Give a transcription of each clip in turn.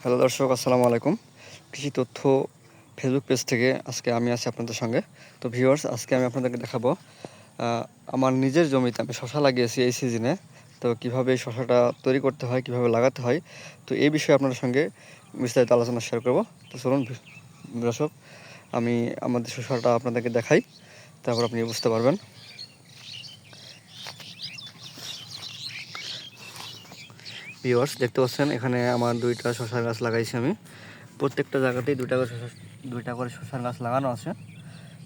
Hello দর্শক, আসসালামু আলাইকুম। কৃষি তথ্য ফেসবুক পেজ থেকে আজকে আমি আছি আপনাদের সঙ্গে। তো ভিউয়ার্স আজকে আমি আপনাদেরকে দেখাবো আমার নিজের জমিতে আমি শশা লাগিয়েছি এই সিজনে তো কীভাবে এই শশাটা তৈরি করতে হয়, কীভাবে লাগাতে হয়, তো এই বিষয়ে আপনাদের সঙ্গে বিস্তারিত আলোচনা শেয়ার করব। তো চলুন দর্শক, আমি আমাদের শশাটা আপনাদেরকে দেখাই, তারপর আপনি বুঝতে পারবেন। ভিউয়ার্স দেখতে পাচ্ছেন, এখানে আমার দুইটা শশার গাছ লাগাইছি আমি। প্রত্যেকটা জায়গাতেই দুইটা করে দুইটা করে শশার গাছ লাগানো আছে।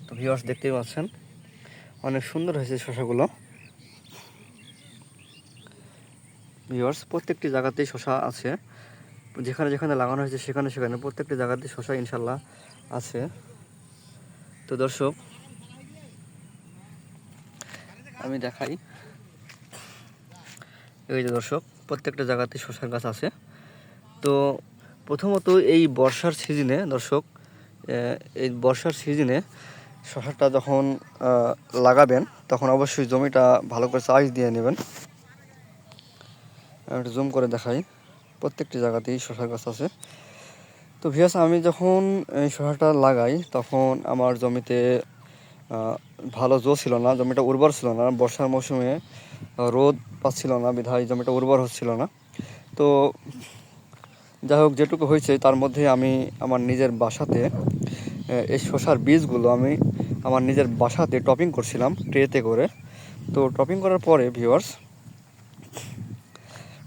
তো ভিউয়ার্স দেখতেই পাচ্ছেন, অনেক সুন্দর হয়েছে শশাগুলো। ভিউয়ার্স প্রত্যেকটি জায়গাতেই শশা আছে। যেখানে যেখানে লাগানো হয়েছে, সেখানে সেখানে প্রত্যেকটি জায়গাতেই শশা ইনশাল্লাহ আছে। তো দর্শক, আমি দেখাই। এই যে দর্শক প্রত্যেকটা জায়গাতে শশার গাছ আছে। তো প্রথমত এই বর্ষার সিজনে দর্শক এই বর্ষার সিজনে শশাটা যখন লাগাবেন, তখন অবশ্যই জমিটা ভালো করে চাষ দিয়ে নেবেন। একটু জুম করে দেখাই, প্রত্যেকটি জায়গাতেই শশার গাছ আছে। তো ভিয়াস আমি যখন এই শশাটা লাগাই, তখন আমার জমিতে ভালো জো ছিল না, জমিটা উর্বর ছিল না। বর্ষার মৌসুমে রোদ পাচ্ছিল না, বিধায় জমিটা উর্বর হচ্ছিল না। তো যাই হোক, যেটুকু হয়েছে, তার মধ্যে আমি আমার নিজের বাসাতে এই শসার বীজগুলো আমি আমার নিজের বাসাতে টপিং করছিলাম ট্রেতে করে। তো টপিং করার পরে ভিউয়ার্স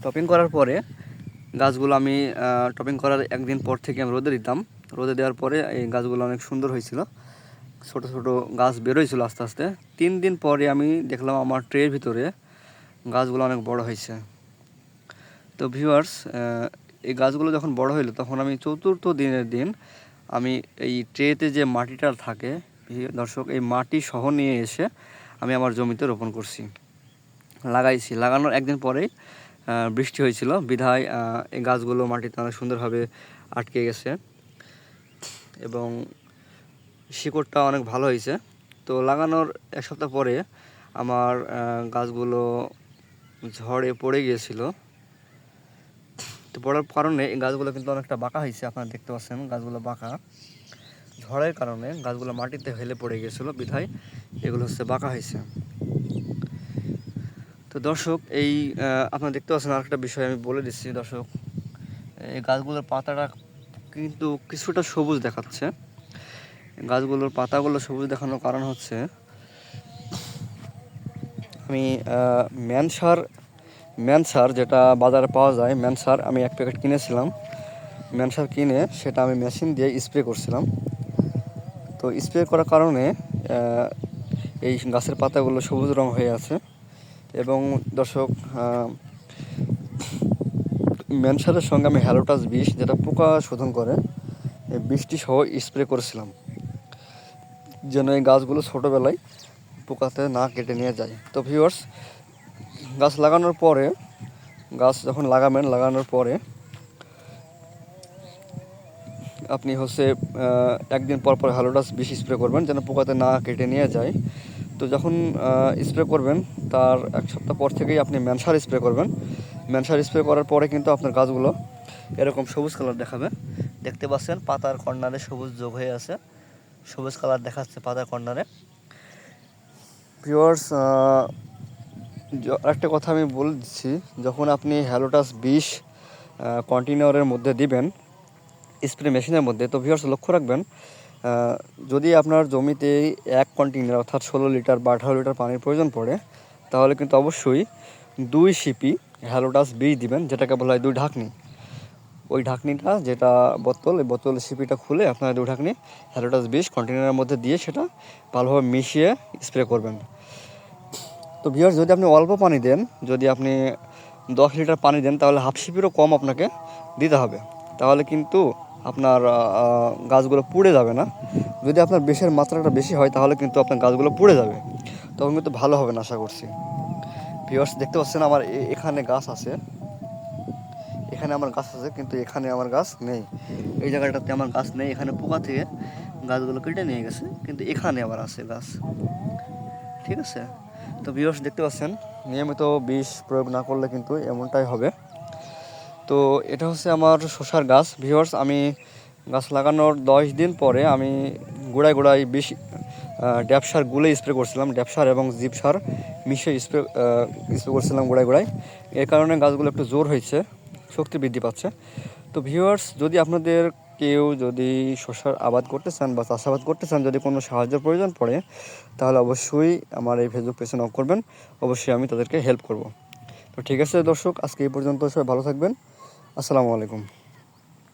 টপিং করার পরে গাছগুলো আমি টপিং করার একদিন পর থেকে আমি রোদে দিতাম। রোদে দেওয়ার পরে এই গাছগুলো অনেক সুন্দর হয়েছিল। ছোট ছোট গাছ বেরোয়ছিল আস্তে আস্তে। তিন দিন পরে আমি দেখলাম আমার ট্রের ভিতরে গাছগুলো অনেক বড় হয়েছে। তো ভিউয়ার্স এই গাছগুলো যখন বড় হইল, তখন আমি চতুর্থ দিনের দিন আমি এই ট্রেতে যে মাটিটা থাকে, দর্শক, এই মাটি সহ নিয়ে এসে আমি আমার জমিতে রোপণ করছি। লাগাইছি। লাগানোর একদিন পরেই বৃষ্টি হয়েছিল। বিধায় এই গাছগুলো মাটিতে অনেক সুন্দরভাবে আটকে গেছে এবং শিকড়টা অনেক ভালো হয়েছে। তো লাগানোর এক সপ্তাহ পরে আমার গাছগুলো ঝড়ে পড়ে গিয়েছিল। তো পড়ার কারণে এই গাছগুলো কিন্তু অনেকটা বাঁকা হয়েছে, আপনারা দেখতে পাচ্ছেন গাছগুলো বাঁকা। ঝড়ের কারণে গাছগুলো মাটিতে হেলে পড়ে গিয়েছিল, বিধায় এগুলো হচ্ছে বাঁকা হয়েছে। তো দর্শক, এই আপনারা দেখতে পাচ্ছেন আরেকটা বিষয় আমি বলে দিচ্ছি, দর্শক। এই গাছগুলোর পাতাটা কিন্তু কিছুটা সবুজ দেখাচ্ছে। গাছগুলোর পাতাগুলো সবুজ দেখানোর কারণ হচ্ছে আমি ম্যান সার ম্যান সার যেটা বাজারে পাওয়া যায় ম্যান সার আমি এক প্যাকেট কিনেছিলাম। ম্যান সার কিনে সেটা আমি মেশিন দিয়ে স্প্রে করছিলাম। তো স্প্রে করার কারণে এই গাছের পাতাগুলো সবুজ রং হয়ে আছে এবং দর্শক আহ, ম্যান সারের সঙ্গে আমি হ্যালোটাস বিষ যেটা পোকা শোধন করে এই বিষটি সহ স্প্রে করেছিলাম। যেন এই গাছগুলো ছোটোবেলায় পোকাতে না কেটে নিয়ে যায়। তো ভিউয়ার্স গাছ লাগানোর পরে, গাছ যখন লাগাবেন, লাগানোর পরে আপনি হচ্ছে একদিন পর পর হ্যালোডাস বিষ স্প্রে করবেন যেন পোকাতে না কেটে নিয়ে যায়। তো যখন স্প্রে করবেন, তার এক সপ্তাহ পর থেকেই আপনি ম্যানসার স্প্রে করবেন। ম্যানসার স্প্রে করার পরে কিন্তু আপনার গাছগুলো এরকম সবুজ কালার দেখাবে। দেখতে পাচ্ছেন, পাতার কর্নারে সবুজ যোগ হয়ে আছে। সবুজ কালার দেখাচ্ছে পাতার কর্নারে ভিউয়ার্স আরেকটা কথা আমি বলে দিচ্ছি যখন আপনি হ্যালোটাস বিষ কন্টেনারের মধ্যে দিবেন স্প্রে মেশিনের মধ্যে, তো ভিউয়ার্স লক্ষ্য রাখবেন যদি আপনার জমিতে এক কন্টেনার অর্থাৎ ষোলো লিটার বা আঠারো লিটার পানির প্রয়োজন পড়ে, তাহলে কিন্তু অবশ্যই দুই সিপি হ্যালোটাস বিষ দিবেন, যেটাকে বলা হয় দুই ঢাকনি। ওই ঢাকনিটা যেটা বোতল, এই বোতল সিপিটা খুলে আপনার দুই ঢাকনি হ্যালোটাস বিষ কন্টেনারের মধ্যে দিয়ে সেটা ভালোভাবে মিশিয়ে স্প্রে করবেন। তো ভিউয়ার্স যদি আপনি অল্প পানি দেন, যদি আপনি দশ লিটার পানি দেন, তাহলে হাফ সিপিরও কম আপনাকে দিতে হবে। তাহলে কিন্তু আপনার গাছগুলো পুড়ে যাবে না। যদি আপনার বিষের মাত্রাটা বেশি হয়, তাহলে কিন্তু আপনার গাছগুলো পুড়ে যাবে। তখন কিন্তু ভালো হবে না, আশা করছি। ভিউয়ার্স দেখতে পাচ্ছেন আমার এখানে গাছ আছে। এখানে আমার গাছ আছে, কিন্তু এখানে আমার গাছ নেই। এই জায়গাটাতে আমার গাছ নেই, এখানে পোকা থেকে গাছগুলো কেটে নিয়ে গেছে, কিন্তু এখানে আবার আছে গাছ। ঠিক আছে? তো ভিউয়ার্স দেখতে পাচ্ছেন, নিয়মিত বিষ প্রয়োগ না করলে কিন্তু এমনটাই হবে। তো এটা হচ্ছে আমার শসার গাছ। ভিওর্স আমি গাছ লাগানোর দশ দিন পরে আমি গোড়ায় গোড়ায় বিষ ড্যাপ সার গুলে স্প্রে করছিলাম ড্যাপ সার এবং জিপ সার মিশে স্প্রে স্প্রে করছিলাম গোড়ায় গোড়ায়। এর কারণে গাছগুলো একটু জোর হয়েছে। শক্তি বৃদ্ধি পাচ্ছে। তো ভিউয়ার্স যদি আপনাদের কেউ যদি শসার আবাদ করতে চান বা চাষাবাদ করতে চান, যদি কোনো সাহায্যের প্রয়োজন পড়ে, তাহলে অবশ্যই আমার এই ফেসবুক পেজে নক করবেন। অবশ্যই আমি তাদেরকে হেল্প করব। তো ঠিক আছে দর্শক, আজকে এই পর্যন্ত সবাই ভালো থাকবেন। আসসালামু আলাইকুম।